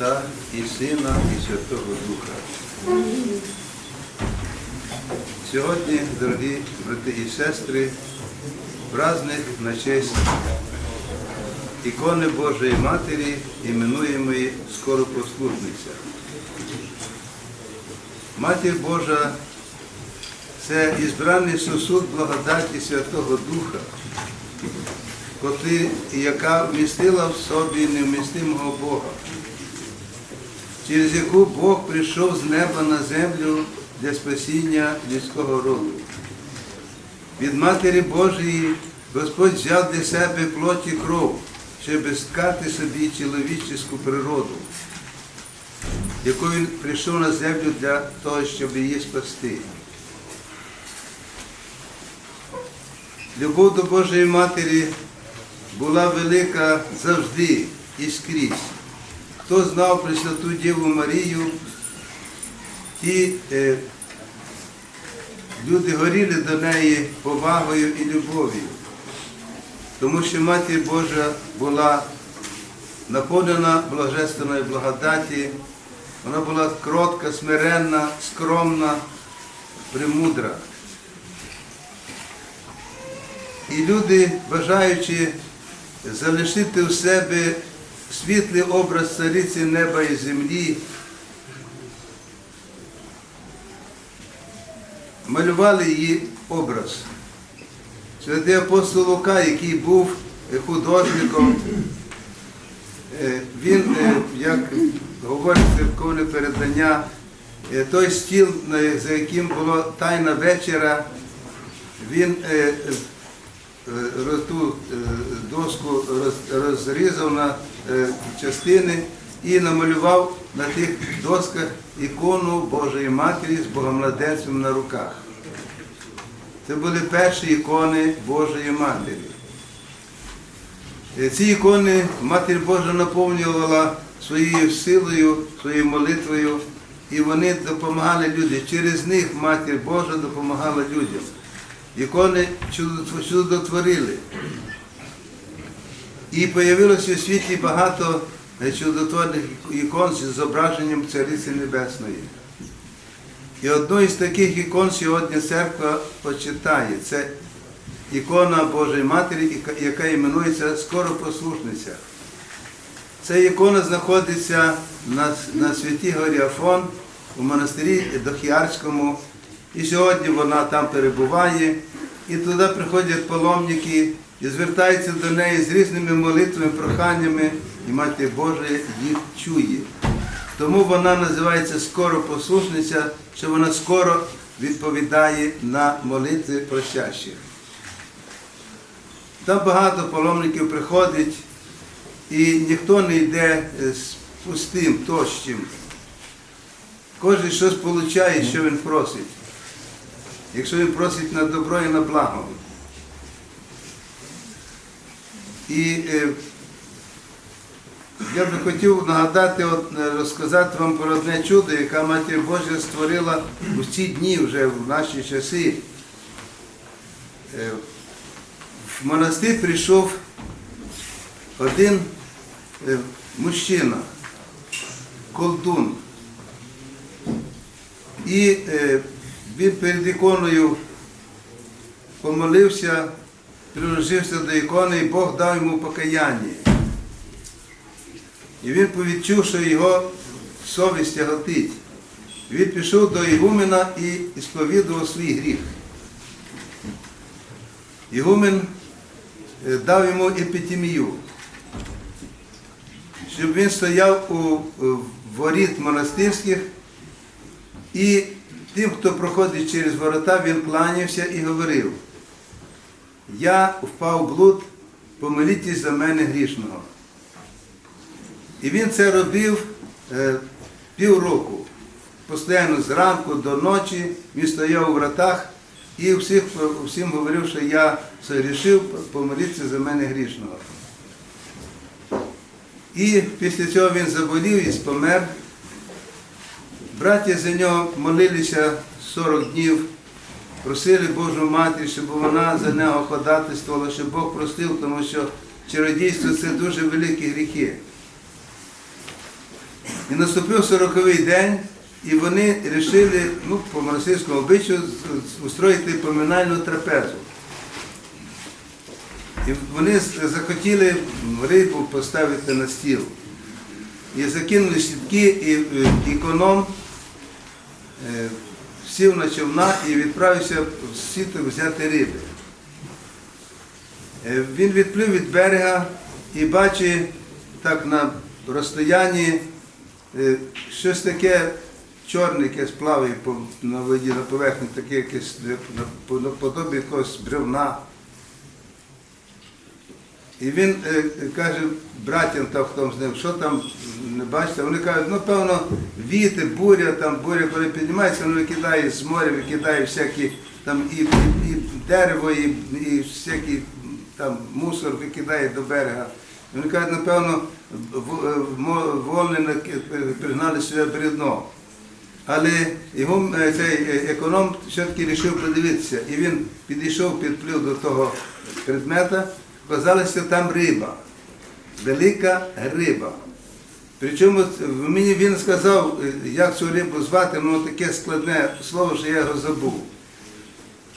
Отця і Сина, і Святого Духа. Сьогодні, дорогі брати і сестри, праздник на честь ікони Божої Матері, іменуємої Скоропослужниця. Матір Божа це ізбраний сосуд благодаті Святого Духа, коти- яка вмістила в собі невмістимого Бога, через яку Бог прийшов з неба на землю для спасіння людського роду. Від Матері Божої Господь взяв для себе плоть і кров, щоб скати собі чоловічську природу, яку він прийшов на землю для того, щоб її спасти. Любов до Божої Матері була велика завжди і скрізь. Хто знав Пресвяту Діву Марію, ті е, люди горіли до неї повагою і любов'ю, тому що Матір Божа була наповнена божественної благодаті, вона була кротка, смиренна, скромна, премудра. І люди, бажаючи залишити в себе світлий образ цариці неба і землі, малювали її образ. Святий апостол Лука, який був художником, е, він, е, як говорить церковне передання, е, той стіл, за яким була тайна вечора, він ту доску розрізав на частини і намалював на тих досках ікону Божої Матері з Богомладенцем на руках. Це були перші ікони Божої Матері. Е, Ці ікони Матір Божа наповнювала своєю силою, своєю молитвою, і вони допомагали людям. Через них Матір Божа допомагала людям. Ікони чудотворили. І появилося у світі багато чудотворних ікон з зображенням Цариці Небесної. І одну із таких ікон сьогодні церква почитає. Це ікона Божої Матері, яка іменується Скоропослушниця. Ця ікона знаходиться на, на святій горі Афон у монастирі Дохіарському. І сьогодні вона там перебуває. І туди приходять паломники і звертаються до неї з різними молитвами, проханнями, і Матір Божа їх чує. Тому вона називається скоропослушниця, що вона скоро відповідає на молитви просящих. Там багато паломників приходить, і ніхто не йде е, з пустим, тощим. Кожен щось отримує, що він просить. Якщо він просить на добро і на благо. І е, я би хотів нагадати, е, розказати вам про одне чудо, яке Матір Божа створила у ці дні вже в наші часи. Е, В монастир прийшов один мужчина, колдун. І він перед іконою помолився, приложився до ікони, і Бог дав йому покаяння. І він повідчув, що його совість тяготить. Він пішов до Ігумена і сповідував свій гріх. Ігумен е, дав йому епітемію, щоб він стояв у е, воріт монастирських і тим, хто проходить через ворота, він кланявся і говорив, я впав в блуд, помолітесь за мене грішного. І він це робив е, півроку. Постійно зранку до ночі він стояв у вратах і всіх, всім говорив, що я все рішив, помоліться за мене грішного. І після цього він заболів і помер. Браття за нього молилися 40 днів, просили Божу Матір, щоб вона за нього ходатайствувала, щоб Бог простив, тому що чародійство це дуже великі гріхи. І наступив сороковий день, і вони вирішили, ну, по монастирському обичаю, устроїти поминальну трапезу. І вони захотіли рибу поставити на стіл. І закинули сітки, і економ е, сів на човна і відправився в сіток взяти риби. Е, Він відплив від берега і бачить так на розстоянні е, щось таке чорне, яке сплаває на воді, на поверхні, таке якесь наподобі якогось бревна. І він е, каже братям, та хто з ним, що там не бачите, вони кажуть, ну певно, вітер, буря, там буря, коли піднімається, він викидає з моря, викидає всякі там і, і, і дерево, і, і всякий там мусор викидає до берега. Вони кажуть, напевно, е, волни пригнали сюди брідно. Але його е, цей е, економ все-таки вирішив подивитися. І він підійшов, підплив до того предмета, оказалося там риба. Велика риба. Причому мені він сказав, як цю рибу звати, ну таке складне слово, що я його забув.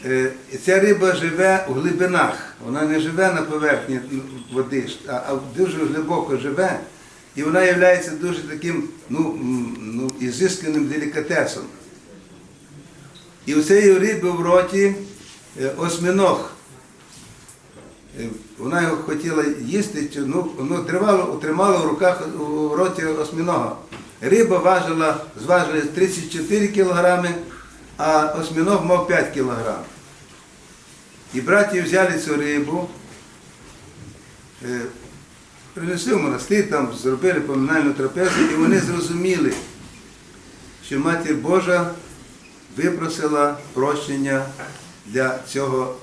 Е, Ця риба живе у глибинах, вона не живе на поверхні води, а а дуже глибоко живе. І вона є дуже таким ну, ну, ізисканим делікатесом. І у цієї риби в роті е, осьминог. Е, Вона його хотіла їсти, ну, ну, тривало, тримала в руках у роті осьминога. Риба важила, зважила 34 кілограми, а осьминог мав 5 кілограм. І браті взяли цю рибу, е, принесли в монастир, там зробили поминальну трапезу, і вони зрозуміли, що Матір Божа випросила прощення для цього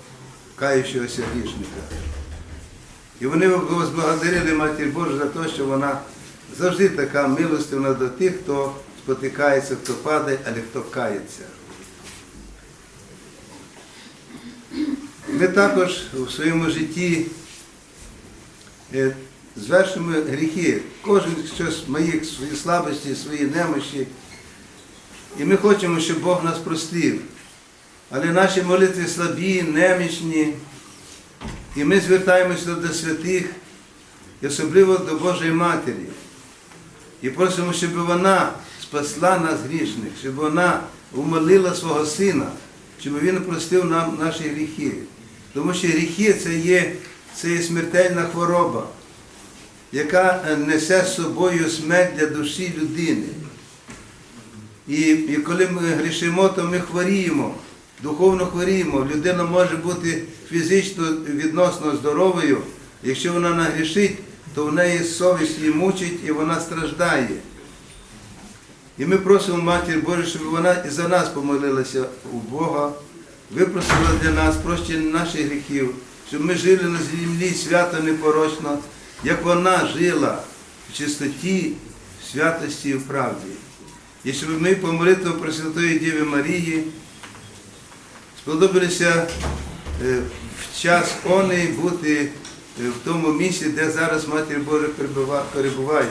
каючогося грішника. І вони возблагодарили Матір Божу за те, що вона завжди така милостивна до тих, хто спотикається, хто падає, але хто кається. Ми також у своєму житті е, звершуємо гріхи. Кожен щось моїх свої слабості, свої немощі. І ми хочемо, щоб Бог нас простив. Але наші молитви слабі, немічні. І ми звертаємося до святих, і особливо до Божої Матері. І просимо, щоб вона спасла нас грішних, щоб вона умолила свого Сина, щоб Він простив нам наші гріхи. Тому що гріхи це є, це є смертельна хвороба, яка е, несе з собою смерть для душі людини. І, і коли ми грішимо, то ми хворіємо, духовно хворіємо. Людина може бути фізично відносно здоровою. Якщо вона нагрішить, то в неї совість її мучить і вона страждає. І ми просимо Матір Божу, щоб вона і за нас помолилася у Бога, випросила для нас прощення наших гріхів, щоб ми жили на землі свято непорочно, як вона жила в чистоті, в святості і в правді. І щоб ми по молитву Пресвятої Діви Марії сподобалися е, в час коней бути е, в тому місці, де зараз Матір Божа перебуває,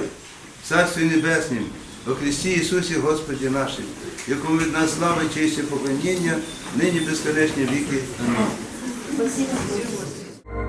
в Царстві Небеснім, у Христі Ісусі Господі нашим, якому від нас слава, честь і поклоніння, нині безконечні віки. Амінь.